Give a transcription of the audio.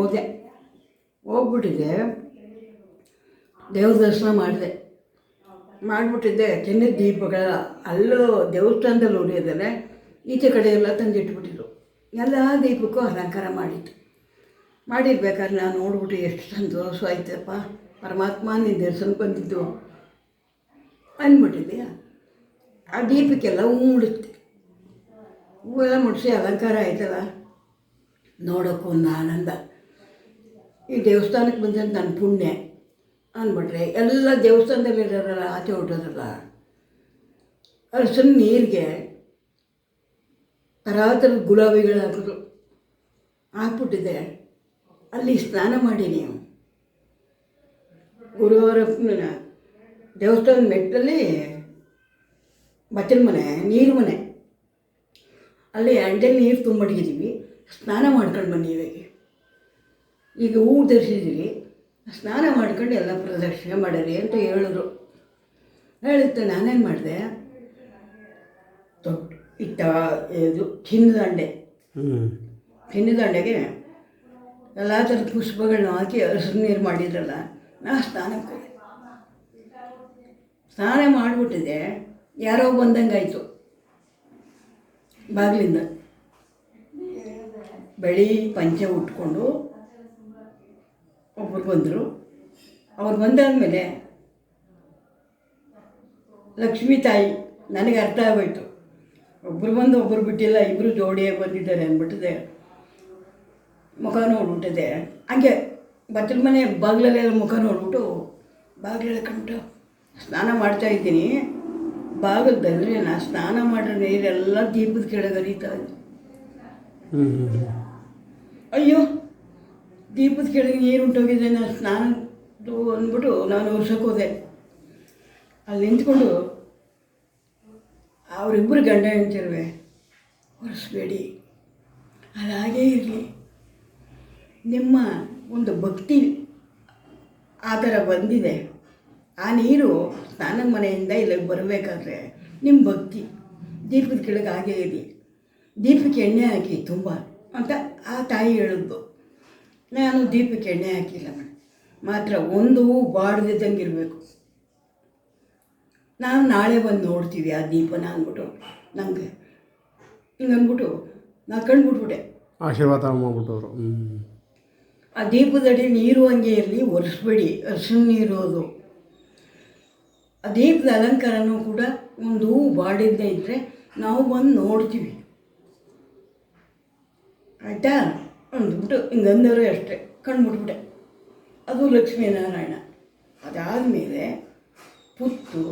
ಹೋದೆ. ಹೋಗ್ಬಿಟ್ಟಿದ್ದೆ ದೇವ್ರ ದರ್ಶನ ಮಾಡಿದೆ. ಮಾಡಿಬಿಟ್ಟಿದ್ದೆ ಚಿನ್ನದ ದೀಪಗಳ, ಅಲ್ಲೂ ದೇವಸ್ಥಾನದಲ್ಲಿ ಉಳಿಯೋದಲ್ಲೇ ಈಚೆ ಕಡೆ ಎಲ್ಲ ತಂದಿಟ್ಬಿಟ್ಟಿದ್ರು. ಎಲ್ಲ ದೀಪಕ್ಕೂ ಅಲಂಕಾರ ಮಾಡಿತ್ತು. ಮಾಡಿರ್ಬೇಕಾದ್ರೆ ನಾನು ನೋಡ್ಬಿಟ್ಟು ಎಷ್ಟು ಸಂತೋಷ ಆಯ್ತಪ್ಪ. ಪರಮಾತ್ಮ ನಿನ್ನ ದರ್ಶನಕ್ಕೆ ಬಂದಿದ್ದು ಅಂದ್ಬಿಟ್ಟಿದ್ದೆ. ಆ ದೀಪಕ್ಕೆಲ್ಲ ಹೂ ಮುಡುತ್ತೆ ಹೂವೆಲ್ಲ ಮುಡಿಸಿ ಅಲಂಕಾರ ಆಯ್ತಲ್ಲ. ನೋಡೋಕ್ಕೂ ಒಂದು ಆನಂದ. ಈ ದೇವಸ್ಥಾನಕ್ಕೆ ಬಂದಂತ ನನ್ನ ಪುಣ್ಯ ಅಂದ್ಬಿಟ್ರೆ ಎಲ್ಲ ದೇವಸ್ಥಾನದಲ್ಲಿ ಇರೋರಲ್ಲ ಆಚೆ ಹೊಟ್ಟೋದ್ರಲ್ಲ ಅರಸನ ನೀರಿಗೆ ಥರ ಥರದ ಗುಲಾಬಿಗಳು ಹಾಕಿದ್ರು ಹಾಕ್ಬಿಟ್ಟಿದ್ದೆ ಅಲ್ಲಿ ಸ್ನಾನ ಮಾಡಿ ನೀವು. ಗುರುವಾರ ದೇವಸ್ಥಾನದ ಮೆಟ್ಟಲ್ಲಿ ಬಚ್ಚಲ ಮನೆ, ನೀರು ಮನೆ. ಅಲ್ಲಿ ಅಂಡಲ್ಲಿ ನೀರು ತುಂಬಿಟ್ಟಿದ್ದೀವಿ ಸ್ನಾನ ಮಾಡ್ಕೊಂಡು ಬನ್ನಿ ಇವಾಗ ಈಗ ಹೂ ಧರಿಸಿದ್ವಿ ಸ್ನಾನ ಮಾಡ್ಕೊಂಡು ಎಲ್ಲ ಪ್ರದಕ್ಷಿಣೆ ಮಾಡಿರಿ ಅಂತ ಹೇಳಿದ್ರು. ಹೇಳುತ್ತೆ ನಾನೇನು ಮಾಡಿದೆ? ದೊಡ್ಡ ಇಟ್ಟ ಇದು ಚಿನ್ನದ ಚಿನ್ನದಂಡೆಗೆ ಎಲ್ಲ ಥರದ ಪುಷ್ಪಗಳನ್ನ ಹಾಕಿ ಹಸಿರು ನೀರು ಮಾಡಿದ್ರಲ್ಲ ನಾ ಸ್ನಾನಕ್ಕೆ ಹೋದೆ. ಸ್ನಾನ ಮಾಡಿಬಿಟ್ಟಿದೆ ಯಾರೋ ಬಂದಂಗಾಯಿತು ಬಾಗಿಲಿಂದ. ಬೆಳಿ ಪಂಚೆ ಉಟ್ಕೊಂಡು ಬಂದರು. ಅವ್ರು ಬಂದಾದಮೇಲೆ ಲಕ್ಷ್ಮೀ ತಾಯಿ ನನಗೆ ಅರ್ಥ ಆಗೋಯ್ತು. ಒಬ್ಬರು ಬಂದು ಒಬ್ಬರು ಬಿಟ್ಟಿಲ್ಲ ಇಬ್ಬರು ಜೋಡಿಯಾಗಿ ಬಂದಿದ್ದಾರೆ ಅಂದ್ಬಿಟ್ಟಿದೆ. ಮುಖ ನೋಡ್ಬಿಟ್ಟಿದೆ. ಹಂಗೆ ಬಚ್ಚಲ ಮನೆ ಬಾಗಿಲಲ್ಲೆಲ್ಲ ಮುಖ ನೋಡ್ಬಿಟ್ಟು ಬಾಗಿಲೆಲ್ಲ ಕಂಡು ಸ್ನಾನ ಮಾಡ್ತಾ ಇದ್ದೀನಿ. ಬಾಗಿಲ್ದಲ್ಲಿ ನಾ ಸ್ನಾನ ಮಾಡೋ ನೀರೆಲ್ಲ ದೀಪದ ಕೆಳಗೆ ಹರಿತಾ ಅಯ್ಯೋ ದೀಪದ ಕೆಳಗೆ ನೀರು ಉಂಟೋಗಿದೆ ನಾನು ಸ್ನಾನದ್ದು ಅಂದ್ಬಿಟ್ಟು ನಾನು ವರ್ಷಕ್ಕೆ ಹೋದೆ. ಅಲ್ಲಿ ನಿಂತ್ಕೊಂಡು ಅವರಿಬ್ಬರು ಗಂಡ ಹೆಂಡ್ತಿರುವೆ. ಒರೆಸ್ಬೇಡಿ. ಹಾಗೇ ಇರಲಿ. ನಿಮ್ಮ ಒಂದು ಭಕ್ತಿ ಆ ಥರ ಬಂದಿದೆ. ಆ ನೀರು ಸ್ನಾನ ಮನೆಯಿಂದ ಇಲ್ಲಿಗೆ ಬರಬೇಕಾದ್ರೆ ನಿಮ್ಮ ಭಕ್ತಿ. ದೀಪದ ಕೆಳಗೆ ಹಾಗೇ ಇರಲಿ ದೀಪಕ್ಕೆ ಎಣ್ಣೆ ಹಾಕಿ ತುಂಬ ಅಂತ ಆ ತಾಯಿ ಹೇಳಿದ್ದು. ನಾನು ದೀಪಕ್ಕೆ ಎಣ್ಣೆ ಹಾಕಿಲ್ಲ ಮೇಡಮ್ ಮಾತ್ರ ಒಂದು ಹೂ ಬಾಡ್ದಿದ್ದಂಗೆ ಇರಬೇಕು. ನಾನು ನಾಳೆ ಬಂದು ನೋಡ್ತೀವಿ ಆ ದೀಪನ ಅಂದ್ಬಿಟ್ಟು. ನನಗೆ ಹಿಂಗೆ ಅಂದ್ಬಿಟ್ಟು ನಾನು ಕಂಡುಬಿಟ್ಬಿಟ್ಟೆ ಆಶೀರ್ವಾದ ಮಾಡ್ಬಿಟ್ಟವರು. ಆ ದೀಪದಡಿ ನೀರು ಹಂಗೆ ಇರಲಿ ಒರೆಸ್ಬೇಡಿ. ಅರ್ಶಿನ ನೀರು ಅದು. ಆ ದೀಪದ ಅಲಂಕಾರನೂ ಕೂಡ ಒಂದು ಹೂ ಬಾಡಿದ್ದೇ ಇದ್ದರೆ ನಾವು ಬಂದು ನೋಡ್ತೀವಿ. ಆಯಿತಾ? ಅಂದ್ಬಿಟ್ಟು ಹಿಂಗಂದವರು ಅಷ್ಟೇ ಕಣ್ಬಿಟ್ಬಿಟ್ಟೆ ಅದು ಲಕ್ಷ್ಮೀನಾರಾಯಣ. ಅದಾದಮೇಲೆ ಪುತ್ತು